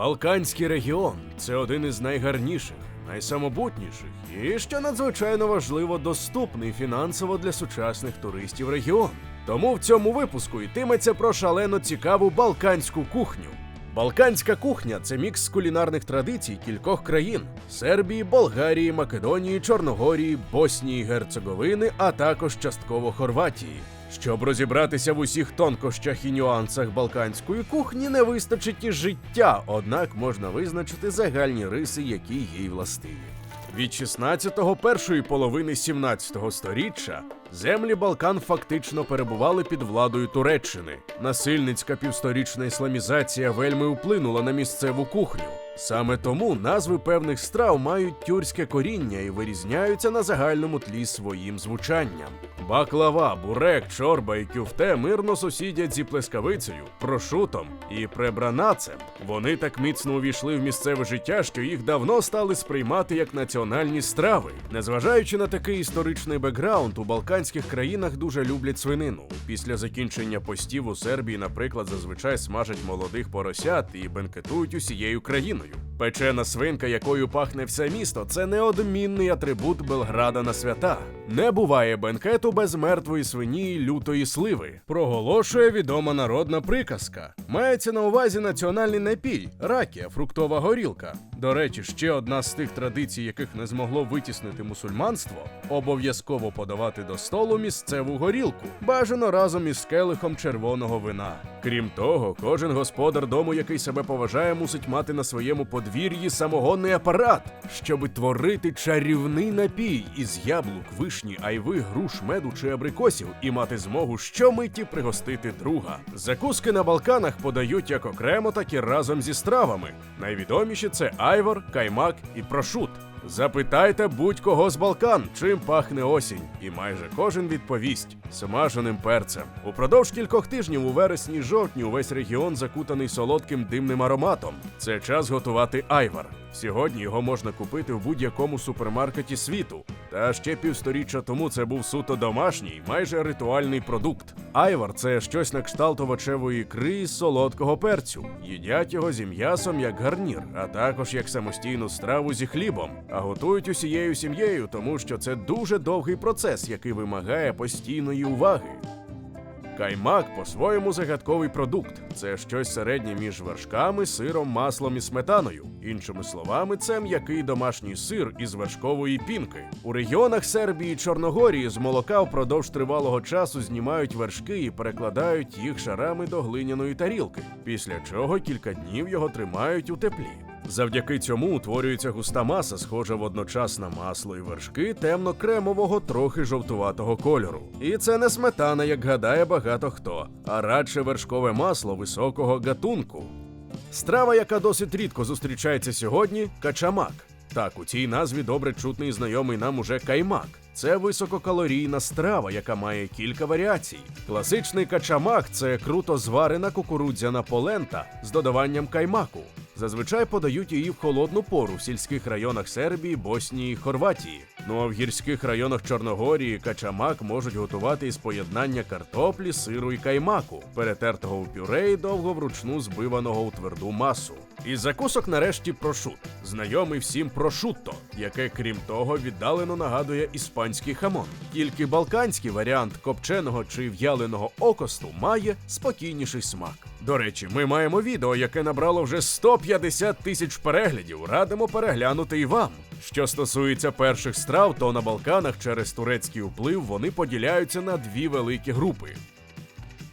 Балканський регіон це один із найгарніших, найсамобутніших і, що надзвичайно важливо, доступний фінансово для сучасних туристів регіон. Тому в цьому випуску йтиметься про шалено цікаву балканську кухню. Балканська кухня це мікс кулінарних традицій кількох країн: Сербії, Болгарії, Македонії, Чорногорії, Боснії, Герцеговини, а також частково Хорватії. Щоб розібратися в усіх тонкощах і нюансах балканської кухні, не вистачить і життя, однак можна визначити загальні риси, які їй властиві. Від 16-го першої половини 17-го сторіччя землі Балкан фактично перебували під владою Туреччини. Насильницька півсторічна ісламізація вельми вплинула на місцеву кухню. Саме тому назви певних страв мають тюркське коріння і вирізняються на загальному тлі своїм звучанням. Баклава, бурек, чорба і кюфте мирно сусідять зі плескавицею, прошутом і пребранацем. Вони так міцно увійшли в місцеве життя, що їх давно стали сприймати як національні страви. Незважаючи на такий історичний бекграунд, у балканських країнах дуже люблять свинину. Після закінчення постів у Сербії, наприклад, зазвичай смажать молодих поросят і бенкетують усією країною. you. Печена свинка, якою пахне все місто, це неодмінний атрибут Белграда на свята. Не буває бенкету без мертвої свині і лютої сливи. Проголошує відома народна приказка. Мається на увазі національний напій ракія, фруктова горілка. До речі, ще одна з тих традицій, яких не змогло витіснити мусульманство, обов'язково подавати до столу місцеву горілку, бажано разом із келихом червоного вина. Крім того, кожен господар дому, який себе поважає, мусить мати на своєму подвір'ї самогонний апарат, щоби творити чарівний напій із яблук, вишні, айви, груш, меду чи абрикосів і мати змогу щомиті пригостити друга. Закуски на Балканах подають як окремо, так і разом зі стравами. Найвідоміші це айвор, каймак і прошут. Запитайте будь-кого з Балкан, чим пахне осінь, і майже кожен відповість смаженим перцем. Упродовж кількох тижнів у вересні жовтні увесь регіон закутаний солодким димним ароматом. Це час готувати айвар. Сьогодні його можна купити в будь-якому супермаркеті світу. Та ще півсторіччя тому це був суто домашній, майже ритуальний продукт. Айвар це щось на кшталт овочевої ікри із солодкого перцю. Їдять його зі м'ясом як гарнір, а також як самостійну страву зі хлібом. А готують усією сім'єю, тому що це дуже довгий процес, який вимагає постійної уваги. Каймак по-своєму загадковий продукт. Це щось середнє між вершками, сиром, маслом і сметаною. Іншими словами, це м'який домашній сир із вершкової пінки. У регіонах Сербії і Чорногорії з молока впродовж тривалого часу знімають вершки і перекладають їх шарами до глиняної тарілки, після чого кілька днів його тримають у теплі. Завдяки цьому утворюється густа маса, схожа водночас на масло і вершки темно-кремового, трохи жовтуватого кольору. І це не сметана, як гадає багато хто, а радше вершкове масло високого гатунку. Страва, яка досить рідко зустрічається сьогодні качамак. Так, у цій назві добре чутний знайомий нам уже каймак. Це висококалорійна страва, яка має кілька варіацій. Класичний качамак це круто зварена кукурудзяна полента з додаванням каймаку. Зазвичай подають її в холодну пору в сільських районах Сербії, Боснії, Хорватії. Ну а в гірських районах Чорногорії качамак можуть готувати із поєднання картоплі, сиру і каймаку, перетертого у пюре і довго вручну збиваного у тверду масу. Із закусок нарешті прошут, знайомий всім прошутто, яке, крім того, віддалено нагадує іспанський хамон. Тільки балканський варіант копченого чи в'яленого окосту має спокійніший смак. До речі, ми маємо відео, яке набрало вже 150 тисяч переглядів. Радимо переглянути і вам. Що стосується перших страв, то на Балканах через турецький вплив вони поділяються на дві великі групи.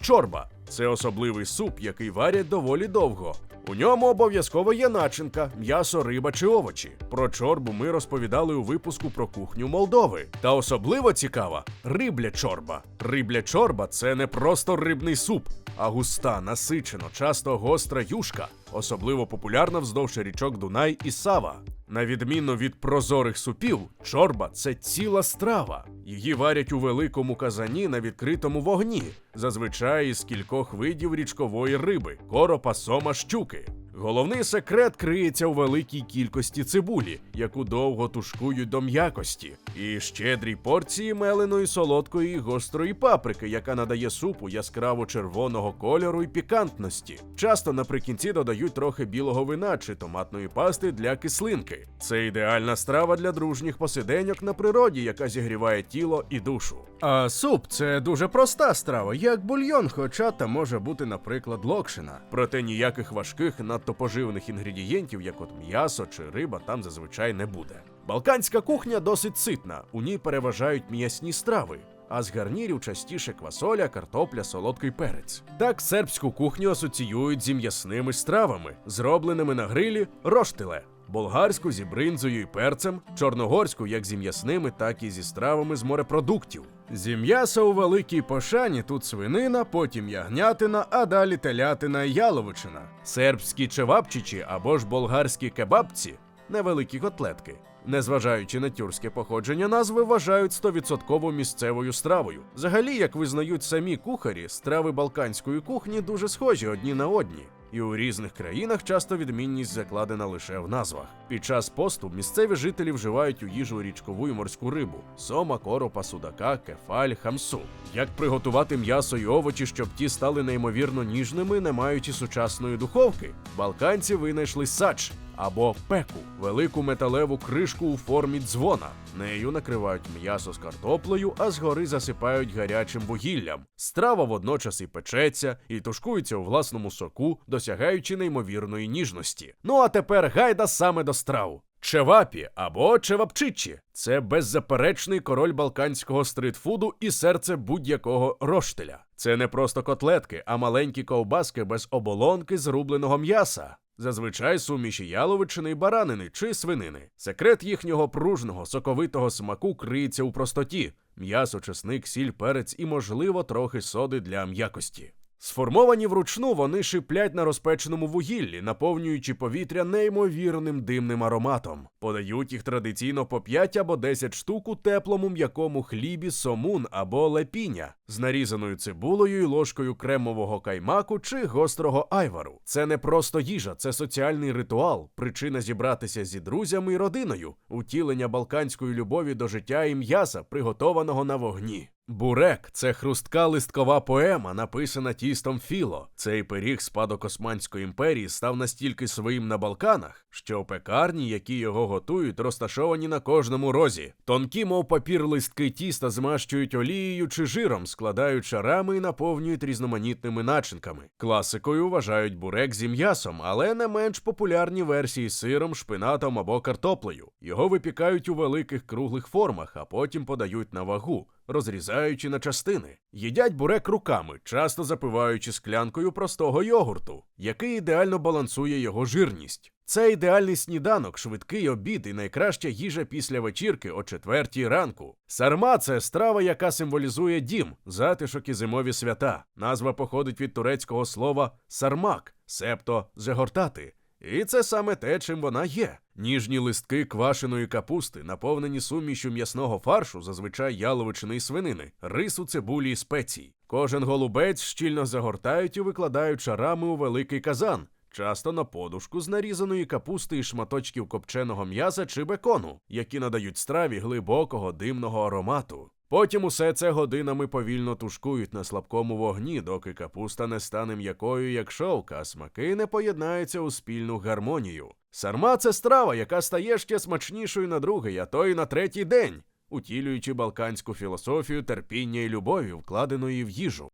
Чорба це особливий суп, який варять доволі довго. У ньому обов'язково є начинка, м'ясо, риба чи овочі. Про чорбу ми розповідали у випуску про кухню Молдови. Та особливо цікава рибля чорба. Рибля чорба це не просто рибний суп, а густа, насичено, часто гостра юшка, особливо популярна вздовж річок Дунай і Сава. На відміну від прозорих супів, чорба це ціла страва. Її варять у великому казані на відкритому вогні, зазвичай із кількох видів річкової риби коропа, сома, щуки. Головний секрет криється у великій кількості цибулі, яку довго тушкують до м'якості, і щедрій порції меленої солодкої гострої паприки, яка надає супу яскраво червоного кольору і пікантності. Часто наприкінці додають трохи білого вина чи томатної пасти для кислинки. Це ідеальна страва для дружніх посиденьок на природі, яка зігріває тіло і душу. А суп це дуже проста страва, як бульйон, хоча та може бути, наприклад, локшина. Проте ніяких важких, надто поживних інгредієнтів, як от м'ясо чи риба, там зазвичай не буде. Балканська кухня досить ситна, у ній переважають м'ясні страви. А з гарнірів частіше квасоля, картопля, солодкий перець. Так сербську кухню асоціюють зі м'ясними стравами, зробленими на грилі роштиле, болгарську зі бринзою і перцем, чорногорську як зі м'ясними, так і зі стравами з морепродуктів. Зі м'яса у великій пошані тут свинина, потім ягнятина, а далі телятина і яловичина. Сербські чевапчичі або ж болгарські кебабці невеликі котлетки. Незважаючи на тюркське походження назви, вважають 100% місцевою стравою. Взагалі, як визнають самі кухарі, страви балканської кухні дуже схожі одні на одні. І у різних країнах часто відмінність закладена лише в назвах. Під час посту місцеві жителі вживають у їжу річкову і морську рибу: сома, коропа, судака, кефаль, хамсу. Як приготувати м'ясо і овочі, щоб ті стали неймовірно ніжними, не маючи сучасної духовки? Балканці винайшли сач або пеку велику металеву кришку у формі дзвона. Нею накривають м'ясо з картоплею, а згори засипають гарячим вугіллям. Страва водночас і печеться, і тушкується у власному соку, досягаючи неймовірної ніжності. Ну а тепер гайда саме до страв. Чевапі або чевапчичі це беззаперечний король балканського стритфуду і серце будь-якого роштеля. Це не просто котлетки, а маленькі ковбаски без оболонки зрубленого м'яса. Зазвичай суміші яловичини баранини чи свинини. Секрет їхнього пружного, соковитого смаку криється у простоті: м'ясо, чесник, сіль, перець і, можливо, трохи соди для м'якості. Сформовані вручну, вони шиплять на розпеченому вугіллі, наповнюючи повітря неймовірним димним ароматом. Подають їх традиційно по 5 або 10 штук у теплому м'якому хлібі, сомун або лепіня з нарізаною цибулею і ложкою кремового каймаку чи гострого айвару. Це не просто їжа, це соціальний ритуал, причина зібратися зі друзями і родиною, утілення балканської любові до життя і м'яса, приготованого на вогні. Бурек це хрустка листкова поема, написана тістом Філо. Цей пиріг спадок Османської імперії став настільки своїм на Балканах, що пекарні, які його готують, розташовані на кожному розі. Тонкі, мов папір листки тіста змащують олією чи жиром, складають шарами і наповнюють різноманітними начинками. Класикою вважають бурек зі м'ясом, але не менш популярні версії сиром, шпинатом або картоплею. Його випікають у великих круглих формах, а потім подають на вагу розрізаючи на частини. Їдять бурек руками, часто запиваючи склянкою простого йогурту, який ідеально балансує його жирність. Це ідеальний сніданок, швидкий обід і найкраща їжа після вечірки о четвертій ранку. Сарма це страва, яка символізує дім, затишок і зимові свята. Назва походить від турецького слова сармак, себто загортати. І це саме те, чим вона є. Ніжні листки квашеної капусти, наповнені сумішю м'ясного фаршу, зазвичай яловичини й свинини, рису, цибулі і спецій. Кожен голубець щільно загортають і викладають шарами у великий казан, часто на подушку з нарізаної капусти і шматочків копченого м'яса чи бекону, які надають страві глибокого димного аромату. Потім усе це годинами повільно тушкують на слабкому вогні, доки капуста не стане м'якою, як шовка, а смаки не поєднаються у спільну гармонію. Сарма це страва, яка стає ще смачнішою на другий, а то й на третій день, утілюючи балканську філософію терпіння і любові, вкладеної в їжу.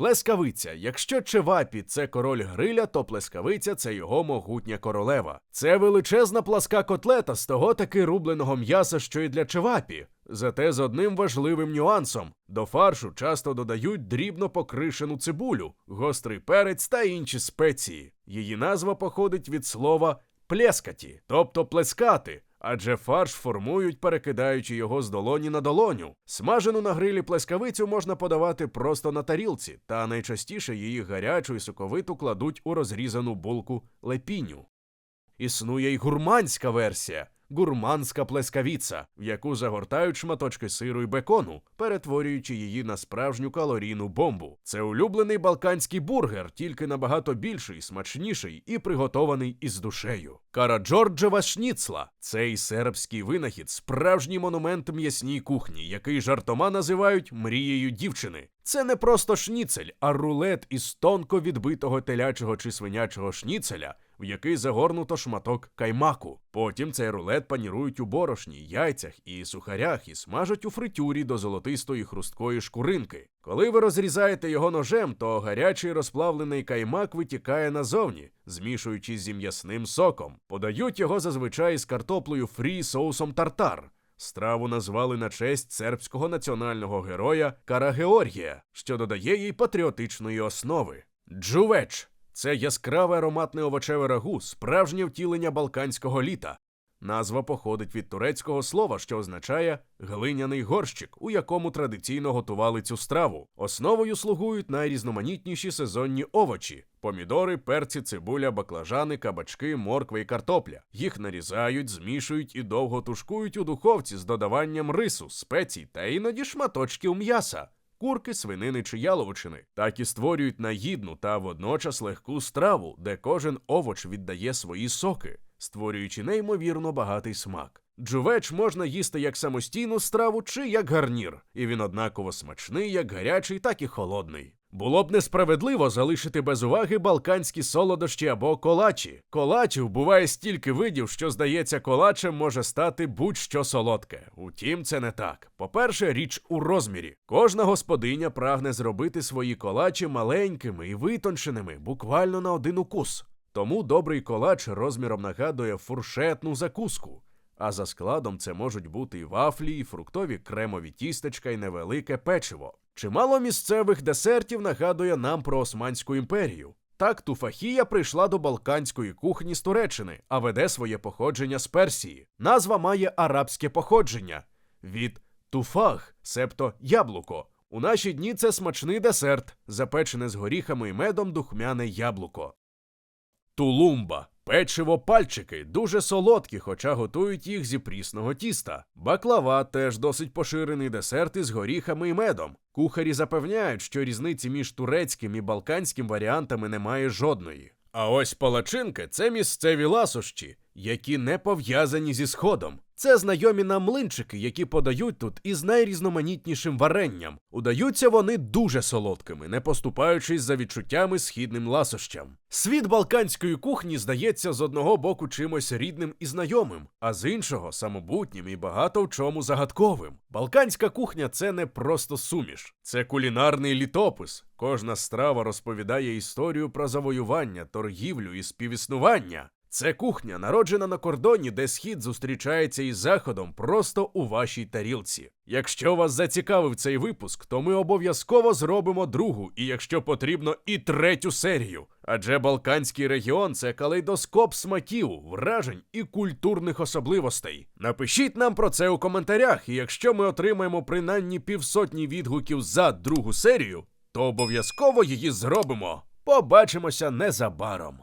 Плескавиця. Якщо Чевапі це король гриля, то плескавиця це його могутня королева. Це величезна пласка котлета з того таки рубленого м'яса, що й для Чевапі. Зате з одним важливим нюансом: до фаршу часто додають дрібно покришену цибулю, гострий перець та інші спеції. Її назва походить від слова плескаті, тобто плескати. Адже фарш формують, перекидаючи його з долоні на долоню. Смажену на грилі плескавицю можна подавати просто на тарілці, та найчастіше її гарячу і соковиту кладуть у розрізану булку лепіню. Існує й гурманська версія гурманська плескавіца, в яку загортають шматочки сиру і бекону, перетворюючи її на справжню калорійну бомбу. Це улюблений балканський бургер, тільки набагато більший, смачніший і приготований із душею. Караджорджева шніцла цей сербський винахід, справжній монумент м'ясній кухні, який жартома називають мрією дівчини. Це не просто шніцель, а рулет із тонко відбитого телячого чи свинячого шніцеля, в який загорнуто шматок каймаку. Потім цей рулет панірують у борошні, яйцях і сухарях і смажать у фритюрі до золотистої хрусткої шкуринки. Коли ви розрізаєте його ножем, то гарячий розплавлений каймак витікає назовні, змішуючись зі м'ясним соком. Подають його зазвичай з картоплею фрі соусом тартар. Страву назвали на честь сербського національного героя Кара Георгія, що додає їй патріотичної основи. Джувеч це яскраве ароматне овочеве рагу, справжнє втілення балканського літа. Назва походить від турецького слова, що означає глиняний горщик, у якому традиційно готували цю страву. Основою слугують найрізноманітніші сезонні овочі: помідори, перці, цибуля, баклажани, кабачки, морква і картопля. Їх нарізають, змішують і довго тушкують у духовці з додаванням рису, спецій та іноді шматочків м'яса. Курки, свинини чи яловичини, так і створюють нагідну та водночас легку страву, де кожен овоч віддає свої соки, створюючи неймовірно багатий смак. Джувеч можна їсти як самостійну страву чи як гарнір, і він однаково смачний, як гарячий, так і холодний. Було б несправедливо залишити без уваги балканські солодощі або колачі. Колачів буває стільки видів, що здається, колачем може стати будь-що солодке. Утім, це не так. По-перше, річ у розмірі. Кожна господиня прагне зробити свої колачі маленькими і витонченими, буквально на один укус. Тому добрий колач розміром нагадує фуршетну закуску. А за складом це можуть бути і вафлі, і фруктові кремові тістечка, і невелике печиво. Чимало місцевих десертів нагадує нам про Османську імперію. Так, туфахія прийшла до балканської кухні з Туреччини, а веде своє походження з Персії. Назва має арабське походження від туфах, себто яблуко. У наші дні це смачний десерт, запечене з горіхами і медом духмяне яблуко. Тулумба. Печиво пальчики дуже солодкі, хоча готують їх зі прісного тіста. Баклава теж досить поширений десерт із горіхами і медом. Кухарі запевняють, що різниці між турецьким і балканським варіантами немає жодної. А ось палачинки це місцеві ласощі, які не пов'язані зі сходом. Це знайомі нам млинчики, які подають тут із найрізноманітнішим варенням. Удаються вони дуже солодкими, не поступаючись за відчуттями східним ласощам. Світ балканської кухні здається з одного боку чимось рідним і знайомим, а з іншого самобутнім і багато в чому загадковим. Балканська кухня це не просто суміш, це кулінарний літопис. Кожна страва розповідає історію про завоювання, торгівлю і співіснування. Це кухня, народжена на кордоні, де схід зустрічається із заходом просто у вашій тарілці. Якщо вас зацікавив цей випуск, то ми обов'язково зробимо другу, і якщо потрібно, і третю серію. Адже Балканський регіон це калейдоскоп смаків, вражень і культурних особливостей. Напишіть нам про це у коментарях, і якщо ми отримаємо принаймні півсотні відгуків за другу серію, то обов'язково її зробимо. Побачимося незабаром.